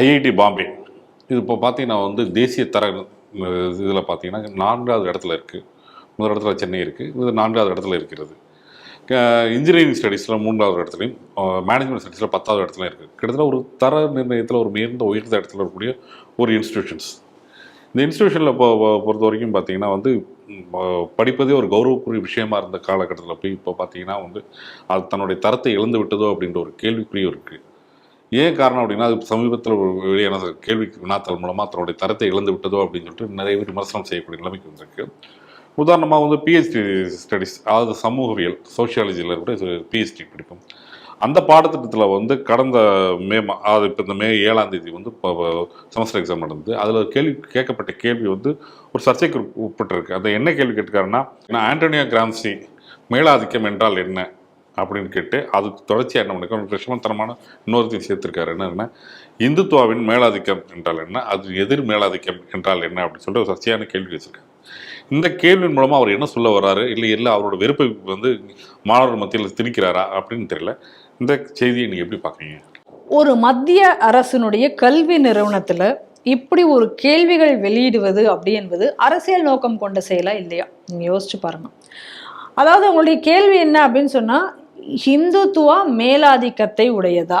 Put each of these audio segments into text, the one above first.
IIT Bombay. இது இப்போ பார்த்தீங்கன்னா வந்து தேசிய தர இதில் பார்த்தீங்கன்னா நான்காவது இடத்துல இருக்குது முதல் இடத்துல சென்னை இருக்குது இது நான்காவது இடத்துல இருக்கிறது. இன்ஜினியரிங் ஸ்டடீஸில் மூன்றாவது இடத்துலையும் மேனேஜ்மெண்ட் ஸ்டடீஸில் பத்தாவது இடத்துல இருக்குது கிட்டத்தட்ட ஒரு தர நிர்ணயத்தில் ஒரு உயர்ந்த உயர்ந்த இடத்துல இருக்கக்கூடிய ஒரு இன்ஸ்டிடியூஷன்ஸ் இந்த இன்ஸ்டிடியூஷனில் இப்போ பொறுத்த வரைக்கும் பார்த்தீங்கன்னா வந்து படிப்பதே ஒரு கௌரவக்குரிய விஷயமா இருந்த காலகட்டத்தில் போய் இப்போ பார்த்தீங்கன்னா வந்து அது தன்னுடைய தரத்தை இழந்து விட்டதோ அப்படின்ற ஒரு கேள்விக்குறியும் இருக்குது ஏன் காரணம் அப்படின்னா அது சமீபத்தில் ஒரு வெளியான கேள்வி வினாத்தல் மூலமாக தன்னுடைய தரத்தை இழந்து விட்டதோ அப்படின்னு சொல்லிட்டு நிறைய பேர் விமர்சனம் செய்யக்கூடிய நிலைமைக்கு வந்திருக்கு. உதாரணமாக வந்து பிஹெச்டி ஸ்டடீஸ் அதாவது சமூகவியல் சோஷியாலஜியில் இருக்கக்கூடிய பிஹெச்டி படிப்போம். அந்த பாடத்திட்டத்தில் வந்து கடந்த மே மா அது இப்போ இந்த மே ஏழாம் தேதி வந்து இப்போ செமஸ்டர் எக்ஸாம் நடந்தது. அதில் கேள்வி கேட்கப்பட்ட கேள்வி வந்து ஒரு சர்ச்சைக்கு உட்பட்டிருக்கு. அந்த என்ன கேள்வி கேட்டுக்காருன்னா ஆண்டோனியா கிராம்சி மேலாதிக்கம் என்றால் என்ன? அப்படின்னு கேட்டு அது தொடர்ச்சியாக என்ன பண்ணிருக்கோம் விஷமத்தனமான இன்னொருத்தையும் சேர்த்திருக்காரு. என்னன்னா இந்துத்துவாவின் மேலாதிக்கம் என்றால் என்ன? அது எதிர் மேலாதிக்கம் என்றால் என்ன? அப்படின்னு சொல்லிட்டு ஒரு சர்ச்சையான கேள்வி வச்சிருக்காரு. இந்த கேள்வியின் மூலமாக அவர் என்ன சொல்ல வர்றாரு? இல்லை இல்லை அவரோட வெறுப்பை வந்து மாணவர் மத்தியில் திணிக்கிறாரா? அப்படின்னு தெரியல. இந்த செய்தியை நீங்கள் எப்படி பார்க்குறீங்க? ஒரு மத்திய அரசினுடைய கல்வி நிறுவனத்தில் இப்படி ஒரு கேள்விகள் வெளியிடுவது அப்படி என்பது அரசியல் நோக்கம் கொண்ட செயலா இல்லையா? நீங்கள் யோசிச்சு பாருங்க. அதாவது உங்களுடைய கேள்வி என்ன அப்படின்னு சொன்னால் ஹிந்துத்துவா மேலாதிக்கத்தை உடையதா?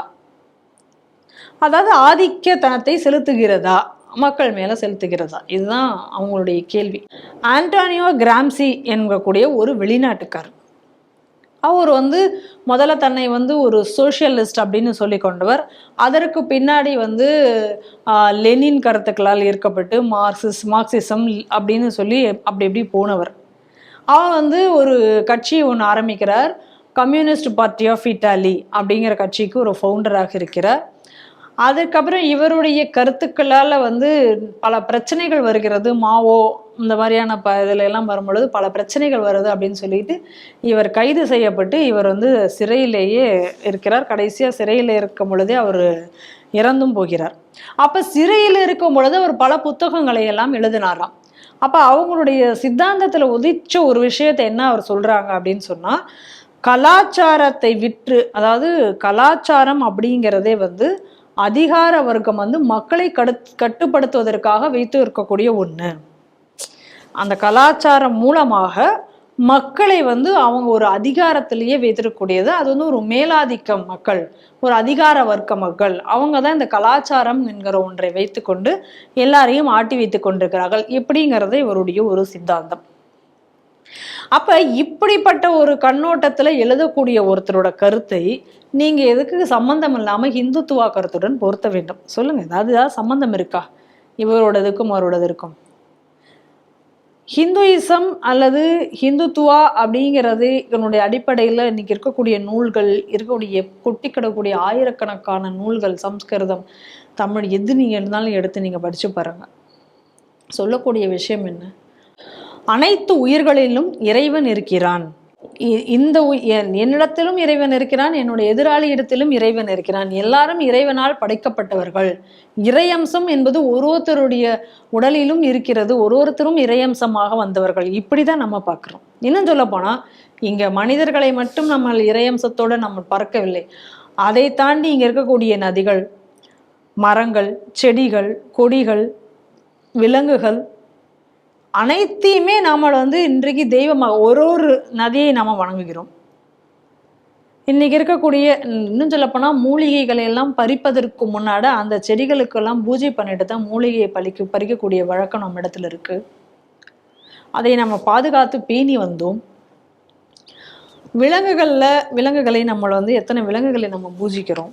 அதாவது ஆதிக்கத்தனத்தை செலுத்துகிறதா? மக்கள் மேல செலுத்துகிறதா? இதுதான் அவங்களுடைய கேள்வி. ஆண்டானியோ கிராம்சி என்கக்கூடிய ஒரு வெளிநாட்டுக்காரர். அவர் வந்து முதல்ல தன்னை வந்து ஒரு சோஷியலிஸ்ட் அப்படின்னு சொல்லி கொண்டவர். அதற்கு பின்னாடி வந்து லெனின் கருத்துக்களால் ஈர்க்கப்பட்டு மார்க்சிஸ் மார்க்சிசம் அப்படின்னு சொல்லி அப்படி இப்படி போனவர். அவர் வந்து ஒரு கட்சி ஒன்று ஆரம்பிக்கிறார். கம்யூனிஸ்ட் பார்ட்டி ஆஃப் இட்டாலி அப்படிங்கிற கட்சிக்கு ஒரு ஃபவுண்டராக இருக்கிறார். அதுக்கப்புறம் இவருடைய கருத்துக்களால் வந்து பல பிரச்சனைகள் வருகிறது. மாவோ இந்த மாதிரியான ப இதுல எல்லாம் வரும்பொழுது பல பிரச்சனைகள் வருது அப்படின்னு சொல்லிட்டு இவர் கைது செய்யப்பட்டு இவர் வந்து சிறையிலேயே இருக்கிறார். கடைசியாக சிறையில் இருக்கும் பொழுதே அவர் இறந்தும் போகிறார். அப்போ சிறையில் இருக்கும் பொழுது அவர் பல புத்தகங்களை எல்லாம் எழுதினாராம். அப்போ அவங்களுடைய சித்தாந்தத்தில் உதிச்ச ஒரு விஷயத்தை என்ன அவர் சொல்கிறாங்க அப்படின்னு சொன்னால் கலாச்சாரத்தை விற்று அதாவது கலாச்சாரம் அப்படிங்கிறதே வந்து அதிகார வர்க்கம் வந்து மக்களை கடு கட்டுப்படுத்துவதற்காக வைத்து இருக்கக்கூடிய ஒன்று அந்த கலாச்சாரம் மூலமாக மக்களை வந்து அவங்க ஒரு அதிகாரத்திலேயே வைத்திருக்கக்கூடியது. அது வந்து ஒரு மேலாதிக்க மக்கள் ஒரு அதிகார வர்க்க மக்கள். அவங்க தான் இந்த கலாச்சாரம் என்கிற ஒன்றை வைத்துக்கொண்டு எல்லாரையும் ஆட்டி வைத்து கொண்டிருக்கிறார்கள். இப்படிங்கிறது இவருடைய ஒரு சித்தாந்தம். அப்ப இப்படிப்பட்ட ஒரு கண்ணோட்டத்துல எழுதக்கூடிய ஒருத்தரோட கருத்தை நீங்க எதுக்கு சம்மந்தம் இல்லாமல் ஹிந்துத்துவா கருத்துடன் பொருத்த வேண்டும்? சொல்லுங்க. ஏதாவது ஏதாவது சம்பந்தம் இருக்கா? இவரோடதுக்கும் அவரோடதுக்கும் ஹிந்துயிசம் அல்லது ஹிந்துத்துவா அப்படிங்கிறது இதனுடைய அடிப்படையில் இன்னைக்கு இருக்கக்கூடிய நூல்கள் இருக்கக்கூடிய கொட்டி கிடக்கூடிய ஆயிரக்கணக்கான நூல்கள் சம்ஸ்கிருதம் தமிழ் எது நீங்கள் இருந்தாலும் எடுத்து நீங்கள் படிச்சு பாருங்க. சொல்லக்கூடிய விஷயம் என்ன? அனைத்து உயிர்களிலும் இறைவன் இருக்கிறான். இ- இந்த என்- என்னிடத்திலும் இறைவன் இருக்கிறான் என்னுடைய எதிராளி இடத்திலும் இறைவன் இருக்கிறான். எல்லாரும் இறைவனால் படைக்கப்பட்டவர்கள். இறையம்சம் என்பது ஒரு ஒருத்தருடைய உடலிலும் இருக்கிறது ஒரு ஒருத்தரும் இறையம்சமாக வந்தவர்கள். இப்படி தான் நம்ம பார்க்குறோம். இன்னும் சொல்ல போனால் இங்கே மனிதர்களை மட்டும் நம்ம இறையம்சத்தோடு நம்ம பறக்கவில்லை அதை தாண்டி இங்கே இருக்கக்கூடிய நதிகள் மரங்கள் செடிகள் கொடிகள் விலங்குகள் அனைத்தையுமே நாம் வந்து இன்றைக்கு தெய்வமாக ஒரு ஒரு நதியை நாம் வணங்குகிறோம். இன்றைக்கி இருக்கக்கூடிய இன்னும் சொல்லப்போனால் மூலிகைகளை எல்லாம் பறிப்பதற்கு முன்னாடி அந்த செடிகளுக்கெல்லாம் பூஜை பண்ணிட்டு தான் மூலிகையை பறிக்க பறிக்கக்கூடிய வழக்கம் நம்ம இடத்துல இருக்கு. அதை நம்ம பாதுகாத்து பேணி வந்தோம். விலங்குகளில் விலங்குகளை நம்மளை வந்து எத்தனை விலங்குகளை நம்ம பூஜிக்கிறோம்?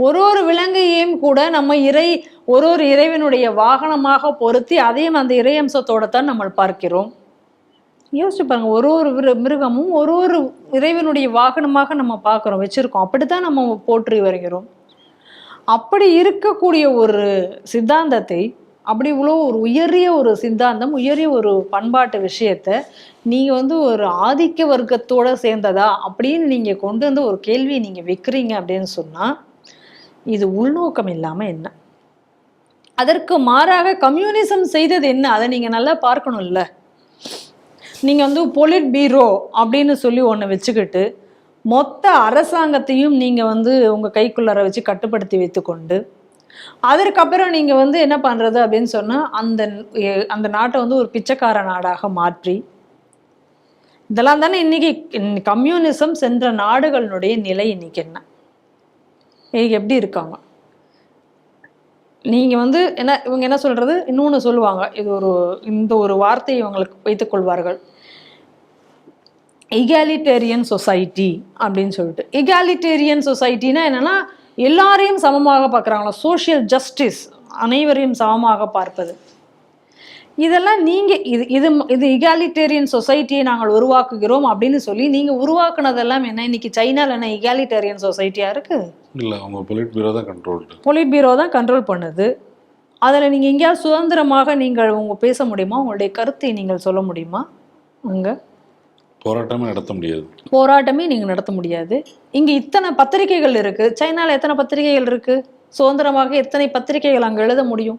ஒரு ஒரு விலங்கையும் கூட நம்ம இறை ஒரு ஒரு இறைவனுடைய வாகனமாக பொருத்தி அதையும் அந்த இறையம்சத்தோடு தான் நம்ம பார்க்கிறோம். யோசிச்சு பாருங்க ஒரு ஒரு மிருகமும் ஒரு ஒரு இறைவனுடைய வாகனமாக நம்ம பார்க்குறோம் வச்சுருக்கோம். அப்படி தான் நம்ம போற்றி வருகிறோம். அப்படி இருக்கக்கூடிய ஒரு சித்தாந்தத்தை அப்படி இவ்வளோ ஒரு உயரிய ஒரு சித்தாந்தம் உயரிய ஒரு பண்பாட்டு விஷயத்தை நீங்கள் வந்து ஒரு ஆதிக்க வர்க்கத்தோடு சேர்ந்ததா அப்படின்னு நீங்கள் கொண்டு வந்து ஒரு கேள்வியை நீங்கள் வைக்கிறீங்க அப்படின்னு சொன்னால் இது உள்நோக்கம் இல்லாமல் என்ன? அதற்கு மாறாக கம்யூனிசம் செய்தது என்ன? அதை நீங்கள் நல்லா பார்க்கணும்ல. நீங்கள் வந்து பொலிட் பீரோ அப்படின்னு சொல்லி ஒன்று வச்சுக்கிட்டு மொத்த அரசாங்கத்தையும் நீங்கள் வந்து உங்கள் கைக்குள்ளார வச்சு கட்டுப்படுத்தி வைத்துக்கொண்டு அதற்கப்புறம் நீங்கள் வந்து என்ன பண்ணுறது அப்படின்னு சொன்னால் அந்த அந்த நாட்டை வந்து ஒரு பிச்சைக்கார நாடாக மாற்றி இதெல்லாம் தானே இன்னைக்கு கம்யூனிசம் சென்ற நாடுகளினுடைய நிலை இன்னைக்கு என்ன? எப்படி இருக்காங்க? நீங்க வந்து என்ன இவங்க என்ன சொல்றது? இன்னொன்னு சொல்லுவாங்க. இது ஒரு இந்த ஒரு வார்த்தையை இவங்களுக்கு வைத்துக் கொள்வார்கள். இகாலிட்டேரியன் சொசைட்டி அப்படின்னு சொல்லிட்டு. இகாலிட்டேரியன் சொசைட்டினா என்னன்னா எல்லாரையும் சமமாக பார்க்குறாங்களா? சோஷியல் ஜஸ்டிஸ் அனைவரையும் சமமாக பார்ப்பது. இதெல்லாம் நீங்க இது இது இது இகாலிட்டேரியன் சொசைட்டியை நாங்கள் உருவாக்குகிறோம் அப்படின்னு சொல்லி நீங்க உருவாக்குனதெல்லாம் என்ன? இன்னைக்கு சைனால என்ன இகாலிட்டேரியன் சொசைட்டியா இருக்கு? இல்லை அவங்க பொலிட் பீரோ தான் கண்ட்ரோல்டு பொலிட் பீரோ தான் கண்ட்ரோல் பண்ணுது. அதில் நீங்கள் எங்கேயாவது சுதந்திரமாக நீங்கள் உங்க பேச முடியுமா? உங்களுடைய கருத்தை நீங்கள் சொல்ல முடியுமா? அங்கே? போராட்டமே நடத்த முடியாது. போராட்டமே நீங்கள் நடத்த முடியாது. இங்கே இத்தனை பத்திரிகைகள் இருக்குது சைனாவில் எத்தனை பத்திரிகைகள் இருக்குது சுதந்திரமாக எத்தனை பத்திரிகைகள் அங்கே எழுத முடியும்?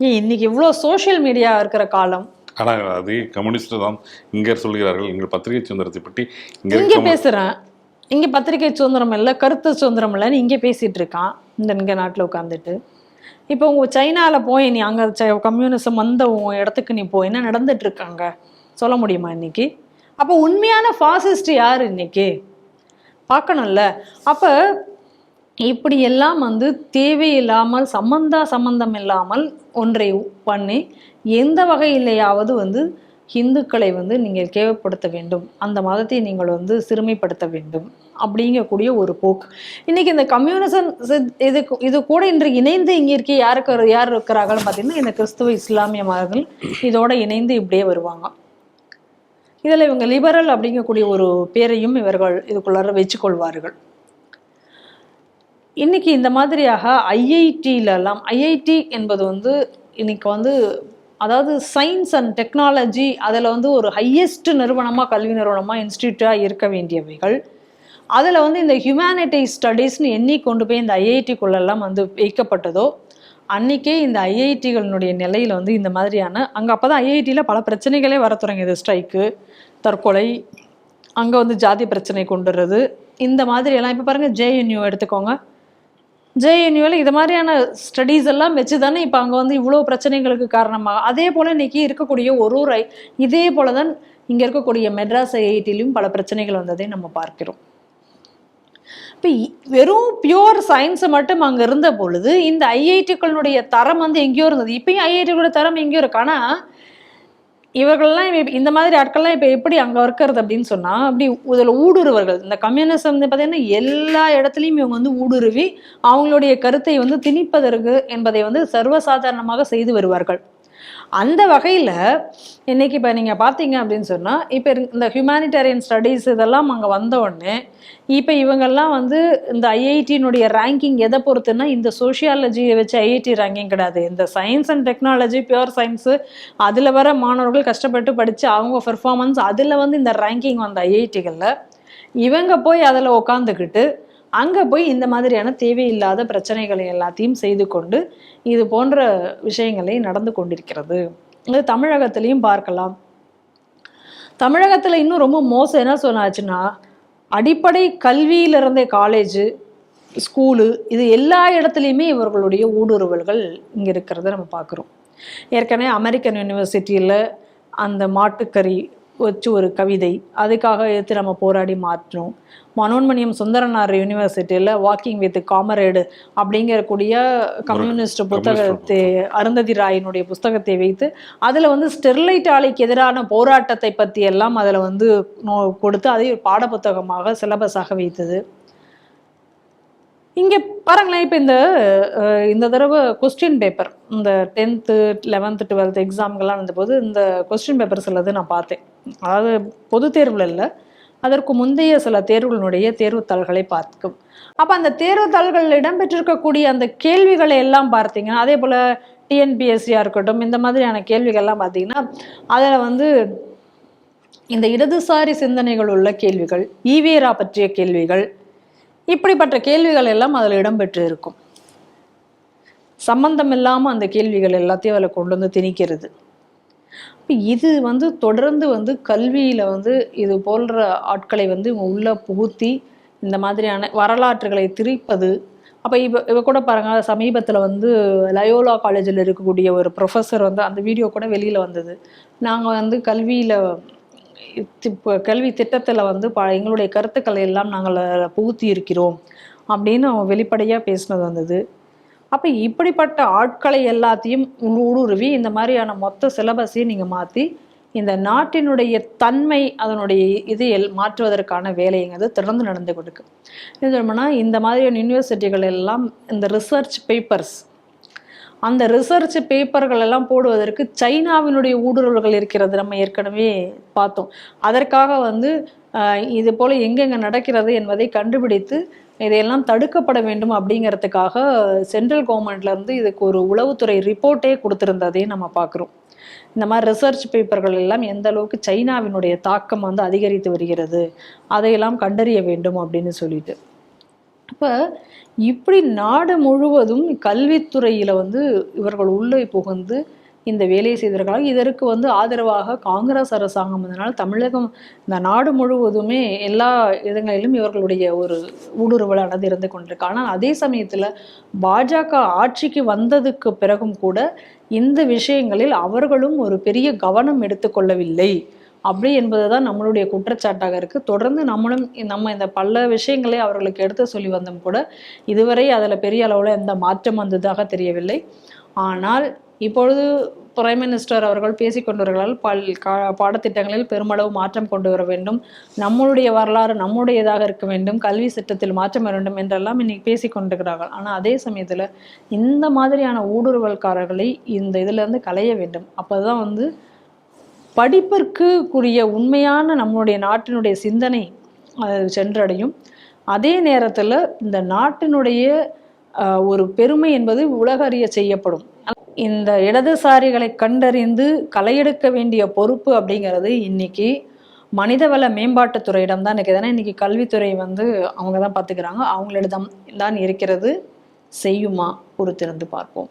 இன்னைக்கு இவ்வளோ சோஷியல் மீடியா இருக்கிற காலம். ஆனால் அது கம்யூனிஸ்ட் தான். இங்கே சொல்கிறார்கள் எங்கள் பத்திரிகை சுதந்திரத்தை பற்றி இங்கே பேசுகிறேன் இங்கே பத்திரிகை சுதந்திரம் இல்லை கருத்து சுதந்திரம் இல்லைன்னு இங்கே பேசிகிட்டு இருக்கான் இந்த இங்கே நாட்டில் உட்காந்துட்டு இப்போ உங்கள் சைனாவில் போய் நீ அங்கே கம்யூனிசம் வந்த உன் இடத்துக்கு நீ போய் என்ன நடந்துட்டு இருக்காங்க? சொல்ல முடியுமா இன்னைக்கு? அப்போ உண்மையான ஃபாசிஸ்ட் யார் இன்னைக்கு? பார்க்கணும்ல. அப்போ இப்படியெல்லாம் வந்து தேவையில்லாமல் சம்பந்தா சம்பந்தம் இல்லாமல் ஒன்றை பண்ணி எந்த வகையிலேயாவது வந்து இந்துக்களை வந்து நீங்கள் கேவப்படுத்த வேண்டும். அந்த மதத்தை நீங்கள் வந்து சிறுமைப்படுத்த வேண்டும். அப்படிங்கக்கூடிய ஒரு போக்கு. இன்னைக்கு இந்த கம்யூனிசம் இது இது கூட இன்று இணைந்து இங்கே இருக்க யாருக்கு யார் இருக்கிறார்கள் பார்த்தீங்கன்னா இந்த கிறிஸ்துவ இஸ்லாமிய மதங்கள் இதோட இணைந்து இப்படியே வருவாங்க. இதில் இவங்க லிபரல் அப்படிங்கக்கூடிய ஒரு பேரையும் இவர்கள் இதுக்குள்ளார வச்சுக்கொள்வார்கள் இன்றைக்கி இந்த மாதிரியாக ஐஐடியிலலாம் ஐஐடி என்பது வந்து இன்றைக்கி வந்து அதாவது சயின்ஸ் அண்ட் டெக்னாலஜி அதில் வந்து ஒரு ஹையஸ்ட் நிறுவனமாக கல்வி நிறுவனமாக இன்ஸ்டியூட்டாக இருக்க வேண்டியவைகள். அதில் வந்து இந்த ஹியூமனிட்டி ஸ்டடீஸ்னு எண்ணி கொண்டு போய் இந்த ஐஐடிக்குள்ளெல்லாம் வந்து வைக்கப்பட்டதோ அன்னைக்கே இந்த ஐஐடிகளினுடைய நிலையில் வந்து இந்த மாதிரியான அங்கே அப்போ தான் ஐஐடியில் பல பிரச்சனைகளே வர தொடங்கியது. ஸ்ட்ரைக்கு தற்கொலை அங்கே வந்து ஜாதி பிரச்சனை கொண்டு இந்த மாதிரியெல்லாம். இப்போ பாருங்கள் ஜேஎன்யூ எடுத்துக்கோங்க. ஜேஎன்யூவில் இது மாதிரியான ஸ்டடீஸ் எல்லாம் வச்சு தானே இப்போ அங்கே வந்து இவ்வளோ பிரச்சனைகளுக்கு காரணமாக அதே போல் இன்னைக்கு இருக்கக்கூடிய ஒரு ஒரு இதே போல தான் இங்கே இருக்கக்கூடிய மெட்ராஸ் ஐஐடிலையும் பல பிரச்சனைகள் வந்ததை நம்ம பார்க்கிறோம். இப்போ வெறும் பியூர் சயின்ஸை மட்டும் அங்கே இருந்த பொழுது இந்த ஐஐடிக்களுடைய தரம் வந்து எங்கேயோ இருந்தது. இப்பயும் ஐஐடிகளோட தரம் எங்கேயோ இருக்கு. ஆனால் இவர்கள்லாம் இந்த மாதிரி ஆட்கள்லாம் இப்போ எப்படி அங்கே இருக்கிறது அப்படின்னு சொன்னால் அப்படி இதில் ஊடுருவர்கள் இந்த கம்யூனிசம் வந்து பார்த்தீங்கன்னா எல்லா இடத்துலையும் இவங்க வந்து ஊடுருவி அவங்களுடைய கருத்தை வந்து திணிப்பதற்கு என்பதை வந்து சர்வசாதாரணமாக செய்து வருவார்கள். அந்த வகையில் இன்றைக்கி இப்போ நீங்கள் பார்த்தீங்க அப்படின்னு சொன்னால் இப்போ இந்த ஹியூமானிட்டேரியன் ஸ்டடீஸ் இதெல்லாம் அங்கே வந்தவுடனே இப்போ இவங்கெல்லாம் வந்து இந்த ஐஐடியினுடைய ரேங்கிங் எதை பொறுத்துன்னா இந்த சோஷியாலஜியை வச்சு ஐஐடி ரேங்கிங் கிடையாது. இந்த science and technology pure science அதில் வர மாணவர்கள் கஷ்டப்பட்டு படித்து அவங்க பெர்ஃபார்மன்ஸ் அதில் வந்து இந்த ரேங்கிங் வந்த ஐஐடிகளில் இவங்க போய் அதில் உக்காந்துக்கிட்டு அங்கே போய் இந்த மாதிரியான தேவையில்லாத பிரச்சனைகளை எல்லாத்தையும் செய்து கொண்டு இது போன்ற விஷயங்களை நடந்து கொண்டிருக்கிறது. இது தமிழகத்திலையும் பார்க்கலாம். தமிழகத்தில் இன்னும் ரொம்ப மோசம் என்ன சொன்னாச்சுன்னா அடிப்படை கல்வியிலிருந்தே காலேஜு ஸ்கூலு இது எல்லா இடத்துலையுமே இவர்களுடைய ஊடுருவல்கள் இங்கே இருக்கிறத நம்ம பார்க்குறோம். ஏற்கனவே அமெரிக்கன் யூனிவர்சிட்டியில் அந்த மாட்டுக்கறி வச்சு ஒரு கவிதை. அதுக்காக எடுத்து நம்ம போராடி மாற்றினோம் மனோன்மணியம் சுந்தரனார் யூனிவர்சிட்டியில் வாக்கிங் வித் காமரேடு அப்படிங்கக்கூடிய கம்யூனிஸ்ட் புத்தகத்தை அருந்ததி ராயினுடைய புஸ்தகத்தை வைத்து அதில் வந்து ஸ்டெர்லைட் ஆலைக்கு எதிரான போராட்டத்தை பற்றி எல்லாம் அதில் வந்து கொடுத்து அதை ஒரு பாடப்புத்தகமாக சிலபஸாக வைத்தது. இங்கே பாருங்களேன் இப்போ இந்த இந்த தடவை கொஸ்டின் பேப்பர் இந்த டென்த்து லெவன்த்து டுவெல்த் எக்ஸாம்கெல்லாம் வந்தபோது இந்த கொஸ்டின் பேப்பர் சிலது நான் பார்த்தேன். அதாவது பொது தேர்வில் இல்லை அதற்கு முந்தைய சில தேர்வுகளுடைய தேர்வுத்தாள்களை பார்க்கும். அப்போ அந்த தேர்வுத்தாள்களில் இடம்பெற்றிருக்கக்கூடிய அந்த கேள்விகளை எல்லாம் பார்த்தீங்கன்னா அதே போல் டிஎன்பிஎஸ்சியாக இருக்கட்டும் இந்த மாதிரியான கேள்விகள்லாம் பார்த்தீங்கன்னா அதில் வந்து இந்த இடதுசாரி சிந்தனைகள் உள்ள கேள்விகள் ஈவேரா பற்றிய கேள்விகள் இப்படிப்பட்ட கேள்விகள் எல்லாம் அதில் இடம்பெற்று இருக்கும் சம்பந்தம் இல்லாமல் அந்த கேள்விகள் எல்லாத்தையும் அதில் கொண்டு வந்து திணிக்கிறது. இது வந்து தொடர்ந்து வந்து கல்வியில் வந்து இது போன்ற ஆட்களை வந்து இவங்க உள்ளே புகுத்தி இந்த மாதிரியான வரலாற்றுகளை திரிப்பது. அப்போ இவ இவ கூட பாருங்கள் சமீபத்தில் வந்து லயோலா காலேஜில் இருக்கக்கூடிய ஒரு ப்ரொஃபஸர் வந்து அந்த வீடியோ கூட வெளியில் வந்தது. நாங்கள் வந்து கல்வியில் இப்போ கல்வி திட்டத்தில் வந்து ப எங்களுடைய கருத்துக்களை எல்லாம் நாங்கள் புகுத்தி இருக்கிறோம் அப்படின்னு அவன் வெளிப்படையாக பேசினது வந்தது. அப்போ இப்படிப்பட்ட ஆட்களை எல்லாத்தையும் உள் ஊடுருவி இந்த மாதிரியான மொத்த சிலபஸையும் நீங்கள் மாற்றி இந்த நாட்டினுடைய தன்மை அதனுடைய இது எல் மாற்றுவதற்கான வேலைங்கிறது தொடர்ந்து நடந்து கொடுக்கு. என்ன சொல்லணும்னா இந்த மாதிரியான யூனிவர்சிட்டிகள் எல்லாம் இந்த ரிசர்ச் பேப்பர்ஸ் அந்த ரிசர்ச் பேப்பர்கள் எல்லாம் போடுவதற்கு சைனாவினுடைய ஊடுருவல்கள் இருக்கிறது நம்ம ஏற்கனவே பார்த்தோம். அதற்காக வந்து இது போல் எங்கெங்கே நடக்கிறது என்பதை கண்டுபிடித்து இதையெல்லாம் தடுக்கப்பட வேண்டும் அப்படிங்கிறதுக்காக சென்ட்ரல் கவர்மெண்ட்லேருந்து இதுக்கு ஒரு உளவுத்துறை ரிப்போர்ட்டே கொடுத்திருந்ததையும் நம்ம பார்க்குறோம். இந்த மாதிரி ரிசர்ச் பேப்பர்கள் எல்லாம் எந்த அளவுக்கு சைனாவினுடைய தாக்கம் வந்து அதிகரித்து வருகிறது அதையெல்லாம் கண்டறிய வேண்டும் அப்படின்னு சொல்லிட்டு. அப்போ இப்படி நாடு முழுவதும் கல்வித்துறையில் வந்து இவர்கள் உள்ளே புகுந்து இந்த வேலையை செய்திருக்கிறார்கள் இதற்கு வந்து ஆதரவாக காங்கிரஸ் அரசாங்கம் அதனால் தமிழகம் இந்த நாடு முழுவதுமே எல்லா இடங்களிலும் இவர்களுடைய ஒரு ஊடுருவலானது இருந்து கொண்டிருக்கு. ஆனால் அதே சமயத்தில் பாஜக ஆட்சிக்கு வந்ததுக்கு பிறகும் கூட இந்த விஷயங்களில் அவர்களும் ஒரு பெரிய கவனம் எடுத்துக்கொள்ளவில்லை. அப்படி என்பது தான் நம்மளுடைய குற்றச்சாட்டாக இருக்குது தொடர்ந்து நம்மளும் நம்ம இந்த பல விஷயங்களை அவர்களுக்கு எடுத்து சொல்லி வந்தோம் கூட இதுவரை அதில் பெரிய அளவில் எந்த மாற்றம் வந்ததாக தெரியவில்லை. ஆனால் இப்பொழுது பிரைம் மினிஸ்டர் அவர்கள் பேசிக்கொண்டவர்களால் பல் கா பாடத்திட்டங்களில் பெருமளவு மாற்றம் கொண்டு வர வேண்டும் நம்மளுடைய வரலாறு நம்முடையதாக இருக்க வேண்டும் கல்வி சட்டத்தில் மாற்றம் வர வேண்டும் என்றெல்லாம் இன்னைக்கு பேசிக்கொண்டிருக்கிறார்கள் ஆனால் அதே சமயத்தில் இந்த மாதிரியான ஊடுருவல்காரர்களை இந்த இதிலிருந்து களைய வேண்டும். அப்போதான் வந்து படிப்பிற்குரிய உண்மையான நம்மளுடைய நாட்டினுடைய சிந்தனை அது சென்றடையும். அதே நேரத்தில் இந்த நாட்டினுடைய ஒரு பெருமை என்பது உலக அறிய செய்யப்படும். இந்த இடதுசாரிகளை கண்டறிந்து களையெடுக்க வேண்டிய பொறுப்பு அப்படிங்கிறது இன்னைக்கு மனிதவள மேம்பாட்டுத்துறையிடம் தான் இருக்குது. ஏன்னா இன்னைக்கு கல்வித்துறை வந்து அவங்க தான் பார்த்துக்கிறாங்க. அவங்களிடம் தான் இருக்கிறது. செய்யுமா? பொறுத்திருந்து பார்ப்போம்.